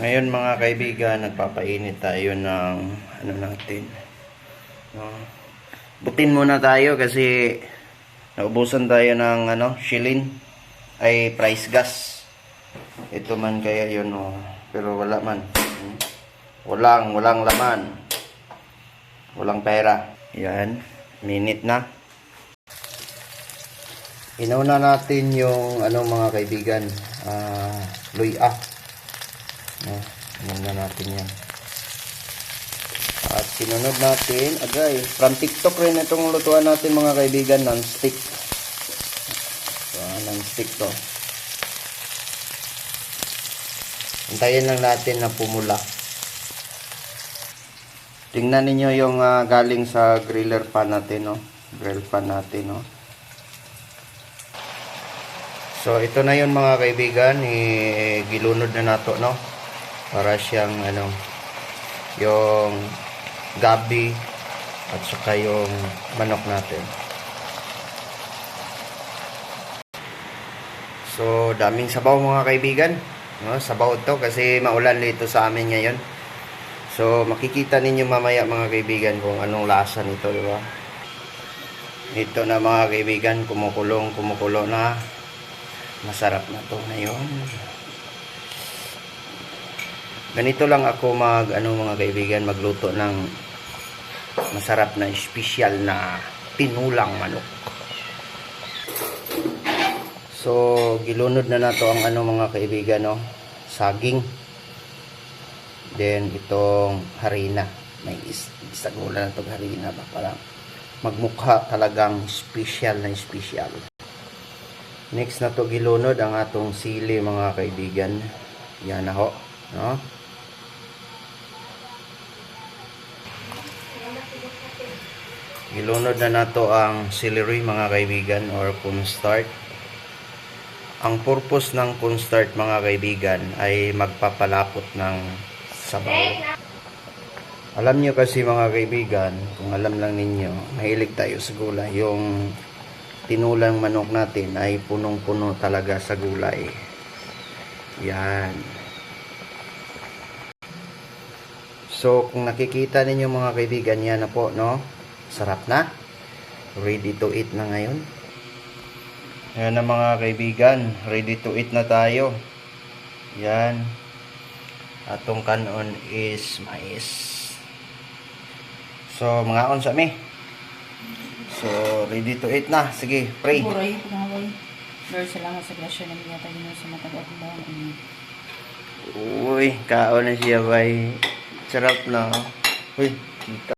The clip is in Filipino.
Ngayon mga kaibigan, nagpapainit tayo ng ano natin. No? Butin muna tayo kasi naubusan tayo ng ano, shilin ay price gas. Ito man kaya yun oh. pero wala man. Walang, walang laman. Walang pera. Yan, minute na. Inauna natin yung ano mga kaibigan, ah, luya. No, muna natin yan. At sinunod natin, agay, from TikTok rin itong lutuan natin mga kaibigan, non-stick. So, non-stick to. Hintayin lang natin na pumula. Tingnan ninyo yung ah, galing sa griller pan natin, no? Grill pan natin, no? So, ito na yun mga kaibigan, eh, gilunod na nato, no? Para siyang, ano, yung gabi at saka yung manok natin. So, daming sabaw mga kaibigan. No? Sabaw to kasi maulan dito sa amin ngayon. So, makikita ninyo mamaya mga kaibigan kung anong lasa nito, di ba? Ito na mga kaibigan, kumukulong, kumukulo na. Masarap na to ngayon. Ganito lang ako mag ano mga kaibigan magluto ng masarap na special na tinulang manok. So gilunod na nato ang ano mga kaibigan no, saging. Then itong harina, may is isagula na tong harina ba para magmukha talagang special na special. Next na to gilunod ang atong sili mga kaibigan. Yan na ho, no? Gilunod na nato ang celery mga kaibigan or cornstarch. Ang purpose ng cornstarch mga kaibigan ay magpapalapot ng sabaw. Alam nyo kasi mga kaibigan, kung alam lang ninyo, mahilig tayo sa gulay. Yung tinulang manok natin ay punong-puno talaga sa gulay. Yan. So, kung nakikita ninyo mga kaibigan, yan na po, no? Sarap na. Ready to eat na ngayon. Yan na mga kaibigan. Ready to eat na tayo. Yan. Atong kanon is mais. So, mga on sa mi. So, ready to eat na. Sige, pray. Buray, pangaway. Lord, salamat sa grasya ng mga tayo sa bawang ini. Uy, kaon na siya, bay. Sarap na. Uy, kita.